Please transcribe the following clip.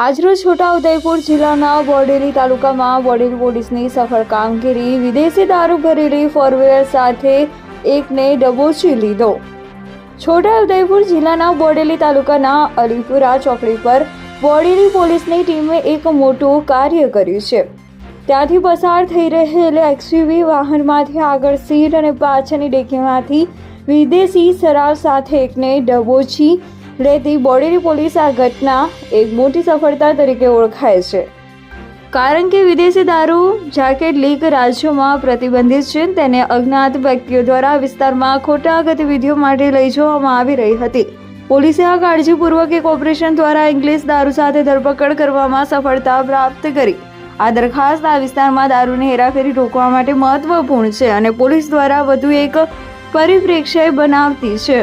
આજરોજ છોટાઉદેપુર જિલ્લાના બોડેલી તાલુકામાં બોડેલી પોલીસની સફળ કામગીરી, વિદેશી દારૂ ભરેલી ફોર સાથે એકને ડબોચી લીધો. છોટાઉદેપુર જિલ્લાના બોડેલી તાલુકાના અલીપુરા ચોકડી પર બોડેલી પોલીસની ટીમે એક મોટું કાર્ય કર્યું છે. ત્યાંથી પસાર થઈ રહેલ એક્સયુવી વાહનમાંથી આગળ સીટ અને પાછળની ડેકીમાંથી વિદેશી શરાબ સાથે એકને દબોચી લેતી બોડેલી પોલીસ આ ઘટના એક મોટી સફળતા તરીકે ઓળખાય છે. કારણ કે વિદેશી દારૂ, જાકેટ લીક રાજ્યોમાં પ્રતિબંધિત છે તેને અજ્ઞાત વ્યક્તિઓ દ્વારા વિસ્તારમાં ખોટા ગતિવિધિઓ માટે લઈ જવામાં આવી રહી હતી. પોલીસે આ કાળજીપૂર્વક એક ઓપરેશન દ્વારા ઇંગ્લિશ દારૂ સાથે ધરપકડ કરવામાં સફળતા પ્રાપ્ત કરી. આ દરખાસ્ત આ વિસ્તારમાં દારૂની હેરાફેરી રોકવા માટે મહત્વપૂર્ણ છે અને પોલીસ દ્વારા વધુ એક પરિપ્રેક્ષ્ય બનાવતી છે.